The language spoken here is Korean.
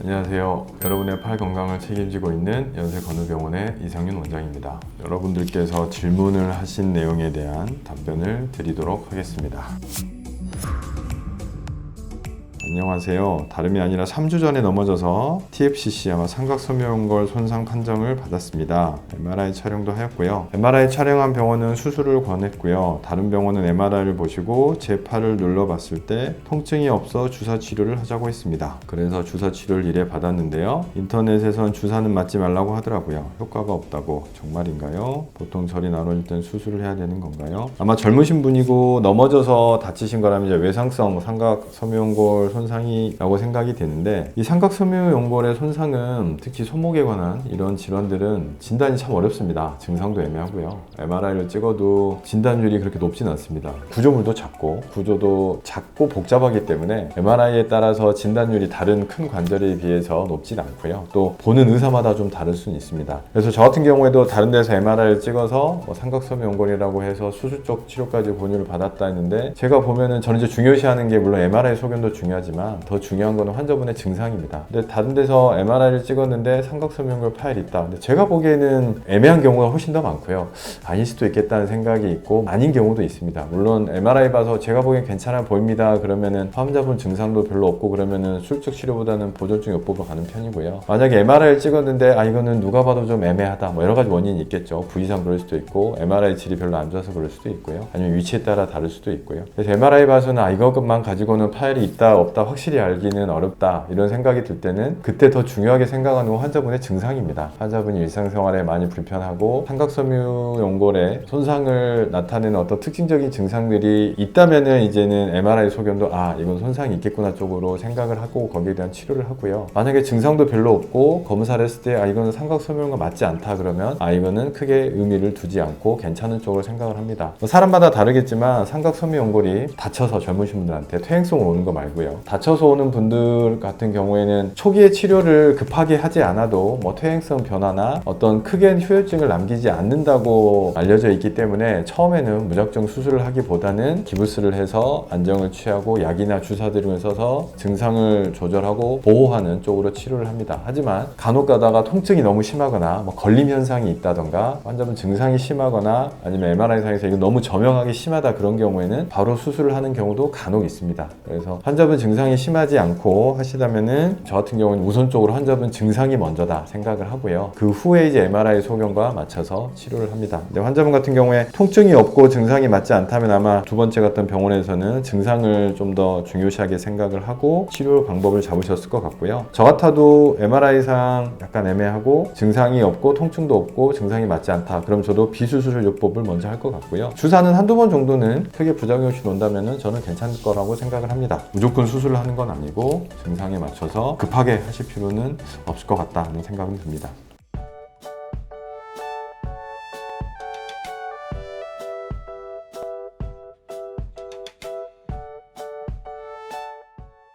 안녕하세요. 여러분의 팔 건강을 책임지고 있는 연세건우병원의 이상윤 원장입니다. 여러분들께서 질문을 하신 내용에 대한 답변을 드리도록 하겠습니다. 안녕하세요. 다름이 아니라 3주 전에 넘어져서 TFCC 아마 삼각섬유연골 손상 판정을 받았습니다. MRI 촬영도 하였고요. MRI 촬영한 병원은 수술을 권했고요. 다른 병원은 MRI를 보시고 제 팔을 눌러봤을 때 통증이 없어 주사 치료를 하자고 했습니다. 그래서 주사 치료를 일해 받았는데요. 인터넷에선 주사는 맞지 말라고 하더라고요. 효과가 없다고 정말인가요? 보통 절이 나눠질 땐 수술을 해야 되는 건가요? 아마 젊으신 분이고 넘어져서 다치신 거라면 이제 외상성 삼각 섬유연골 손상 이라고 생각이 되는데 이 삼각섬유연골의 손상은 특히 손목에 관한 이런 질환들은 진단이 참 어렵습니다. 증상도 애매하고요. MRI를 찍어도 진단율이 그렇게 높진 않습니다. 구조물도 작고 구조도 작고 복잡하기 때문에 MRI에 따라서 진단율이 다른 큰 관절에 비해서 높진 않고요. 또 보는 의사마다 좀 다를 수는 있습니다. 그래서 저 같은 경우에도 다른 데서 MRI를 찍어서 뭐 삼각섬유연골이라고 해서 수술 쪽 치료까지 권유를 받았다 했는데 제가 보면은 저는 이제 중요시하는 게 물론 MRI 소견도 중요하지만 더 중요한 거는 환자분의 증상입니다. 근데 다른 데서 MRI를 찍었는데 삼각섬유연골 파열이 있다. 근데 제가 보기에는 애매한 경우가 훨씬 더 많고요. 아닐 수도 있겠다는 생각이 있고 아닌 경우도 있습니다. 물론 MRI 봐서 제가 보기엔 괜찮아 보입니다. 그러면은 환자분 증상도 별로 없고 그러면은 수술적 치료보다는 보존증 요법으로 가는 편이고요. 만약에 MRI를 찍었는데 아 이거는 누가 봐도 좀 애매하다. 뭐 여러 가지 원인이 있겠죠. 부위상 그럴 수도 있고 MRI 질이 별로 안 좋아서 그럴 수도 있고요. 아니면 위치에 따라 다를 수도 있고요. 그래서 MRI 봐서는 아 이것만 가지고는 파열이 있다 없다 확실히 알기는 어렵다 이런 생각이 들 때는 그때 더 중요하게 생각하는 건 환자분의 증상입니다. 환자분이 일상생활에 많이 불편하고 삼각섬유 연골에 손상을 나타내는 어떤 특징적인 증상들이 있다면은 이제는 MRI 소견도 아 이건 손상이 있겠구나 쪽으로 생각을 하고 거기에 대한 치료를 하고요. 만약에 증상도 별로 없고 검사를 했을 때 아 이거는 삼각섬유 연골 맞지 않다 그러면 아 이거는 크게 의미를 두지 않고 괜찮은 쪽으로 생각을 합니다. 뭐 사람마다 다르겠지만 삼각섬유 연골이 다쳐서 젊으신 분들한테 퇴행성으로 오는 거 말고요. 다쳐서 오는 분들 같은 경우에는 초기에 치료를 급하게 하지 않아도 뭐 퇴행성 변화나 어떤 크게 후유증을 남기지 않는다고 알려져 있기 때문에 처음에는 무작정 수술을 하기보다는 기부스를 해서 안정을 취하고 약이나 주사들을 써서 증상을 조절하고 보호하는 쪽으로 치료를 합니다. 하지만 간혹 가다가 통증이 너무 심하거나 뭐 걸림 현상이 있다던가 환자분 증상이 심하거나 아니면 MRI상에서 이거 너무 저명하게 심하다 그런 경우에는 바로 수술을 하는 경우도 간혹 있습니다. 그래서 환자분 증상 이 심하지 않고 하시다면은 저 같은 경우는 우선적으로 환자분 증상이 먼저다 생각을 하고요. 그 후에 이제 MRI 소견과 맞춰서 치료를 합니다. 근데 환자분 같은 경우에 통증이 없고 증상이 맞지 않다면 아마 두 번째 갔던 병원에서는 증상을 좀 더 중요시하게 생각을 하고 치료 방법을 잡으셨을 것 같고요. 저 같아도 MRI상 약간 애매하고 증상이 없고 통증도 없고 증상이 맞지 않다. 그럼 저도 비수술 요법을 먼저 할 것 같고요. 주사는 한두 번 정도는 크게 부작용 없이 논다면 저는 괜찮을 거라고 생각을 합니다. 무조건 수술을 하는 건 아니고 증상에 맞춰서 급하게 하실 필요는 없을 것 같다는 생각은 듭니다.